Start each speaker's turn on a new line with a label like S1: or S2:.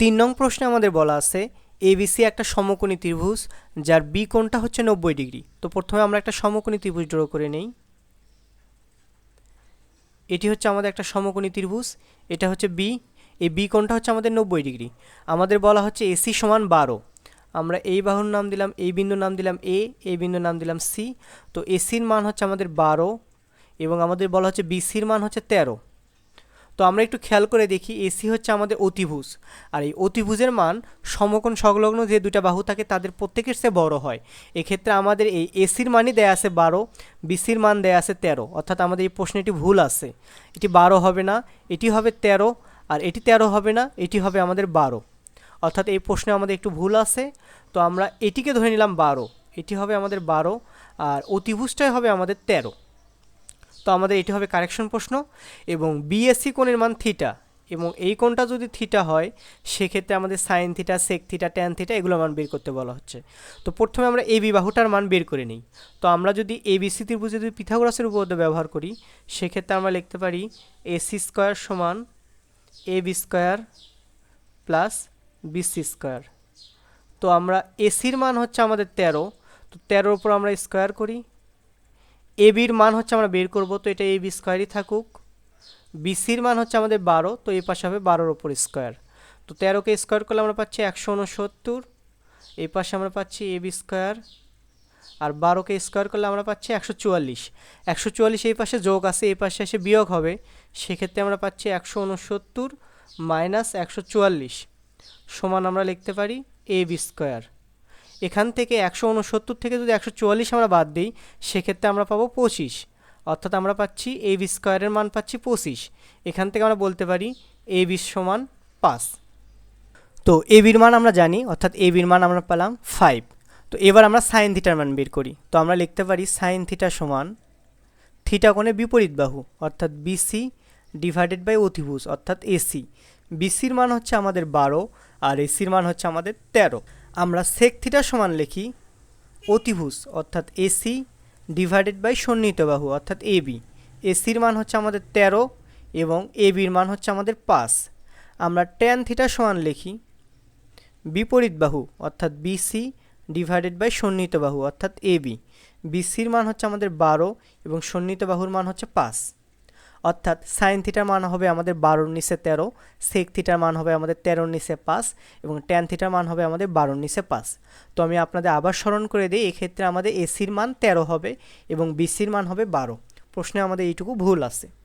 S1: তিন নং প্রশ্নে আমাদের বলা আছে এবিসি একটা সমকোণী ত্রিভুজ, যার বি কোণটা হচ্ছে নব্বই ডিগ্রি। তো প্রথমে আমরা একটা সমকোণী ত্রিভুজ ড্র করে নেই। এটি হচ্ছে আমাদের একটা সমকোণী ত্রিভুজ, এটা হচ্ছে বি এই বি কোণটা হচ্ছে আমাদের নব্বই ডিগ্রি। আমাদের বলা হচ্ছে এসি সমান বারো। আমরা এই বাহুর নাম দিলাম, এই বিন্দুর নাম দিলাম এ এই বিন্দুর নাম দিলাম সি তো এসির মান হচ্ছে আমাদের বারো এবং আমাদের বলা হচ্ছে বিসির মান হচ্ছে তেরো। তো আমরা একটু খেয়াল করে দেখি, এসি হচ্ছে আমাদের অতিভুজ। আর এই অতিভুজের মান সমকোণ সংলগ্ন যে দুটা বাহু থাকে তাদের প্রত্যেকের চেয়ে বড় হয়। এক্ষেত্রে আমাদের এই এসির মানই দেয়া আছে বারো, বিসির মান দেয়া আছে তেরো। অর্থাৎ আমাদের এই প্রশ্নটি ভুল আছে। এটি বারো হবে না, এটি হবে তেরো, আর এটি তেরো হবে না, এটি হবে আমাদের বারো। অর্থাৎ এই প্রশ্নে আমাদের একটু ভুল আছে, তো আমরা এটিকে ধরে নিলাম বারো। এটি হবে আমাদের বারো, আর অতিভুজটাই হবে আমাদের তেরো। তো আমাদের এটি হবে কারেকশন প্রশ্ন এবং বিএসসি কোণের মান থিটা এবং এই কোণটা যদি থিটা হয়, সেক্ষেত্রে আমাদের sine theta sec theta tan theta এগুলো মান বের করতে বলা হচ্ছে। তো প্রথমে আমরা এই বিবাহুটার মান বের করে নিই। তো আমরা যদি এ বিসি ত্রিভুজে যদি পিথাগোরাসের উপপাদ্য ব্যবহার করি, সেক্ষেত্রে আমরা লিখতে পারি এসি স্কোয়ার সমান A B square plus BC square তো আমরা এসির মান হচ্ছে আমাদের তেরো। তো তেরোর উপর আমরা স্কোয়ার করি। এ বির মান হচ্ছে আমরা বের করব, তো এটা এ বি স্কোয়ারই থাকুক। বিসির মান হচ্ছে আমাদের বারো, তো এই পাশে হবে বারোর ওপর স্কোয়ার তো তেরোকে স্কোয়ার করলে আমরা পাচ্ছি একশো উনসত্তর এই পাশে আমরা পাচ্ছি এ বি স্কোয়ার আর বারোকে স্কোয়ার করলে আমরা পাচ্ছি একশো চুয়াল্লিশ। একশো চুয়াল্লিশ এই পাশে যোগ আছে এই পাশে এসে বিয়োগ হবে, সেক্ষেত্রে আমরা পাচ্ছি একশো উনসত্তর মাইনাস একশো চুয়াল্লিশ। সমান আমরা লিখতে পারি এ বি স্কোয়ার এখান থেকে একশো উনসত্তর থেকে যদি একশো চুয়াল্লিশ আমরা বাদ দিই, সেক্ষেত্রে আমরা পাবো পঁচিশ। অর্থাৎ আমরা পাচ্ছি এ বি স্কোয়ারের মান পাচ্ছি পঁচিশ। এখান থেকে আমরা বলতে পারি এ বি সমান পাঁচ। তো এ বির মান আমরা জানি, অর্থাৎ এ বির মান আমরা পেলাম ফাইভ তো এবার আমরা সাইন থিটার মান বের করি। তো আমরা লিখতে পারি সাইন থিটা সমান থিটা কোণে বিপরীত বাহু, অর্থাৎ বিসি ডিভাইডেড বাই অতিভুজ, অর্থাৎ এসি বিসির মান হচ্ছে আমাদের বারো, আর এসির মান হচ্ছে আমাদের তেরো। আমরা সেক থিটা সমান লিখি অতিভুজ, অর্থাৎ এসি ডিভাইডেড বাই সন্নিহিত বাহু, অর্থাৎ এবি এসির মান হচ্ছে আমাদের তেরো এবং এবির মান হচ্ছে আমাদের পাঁচ। আমরা ট্যান থিটা সমান লিখি বিপরীত বাহু, অর্থাৎ বিসি ডিভাইডেড বাই সন্নিহিত বাহু, অর্থাৎ এবি বিসির মান হচ্ছে আমাদের বারো এবং সন্নিহিত বাহুর মান হচ্ছে পাঁচ। অর্থাৎ সাইন থিটার মান হবে আমাদের বারোর নিচে তেরো সেক থিটার মান হবে আমাদের তেরোর নিচে পাঁচ এবং ট্যান থিটার মান হবে আমাদের বারোর নিচে পাঁচ। তো আমি আপনাদের আবার স্মরণ করে দিই, এক্ষেত্রে আমাদের এসির মান তেরো হবে এবং বিসির মান হবে বারো। প্রশ্নে আমাদের এইটুকু ভুল আছে।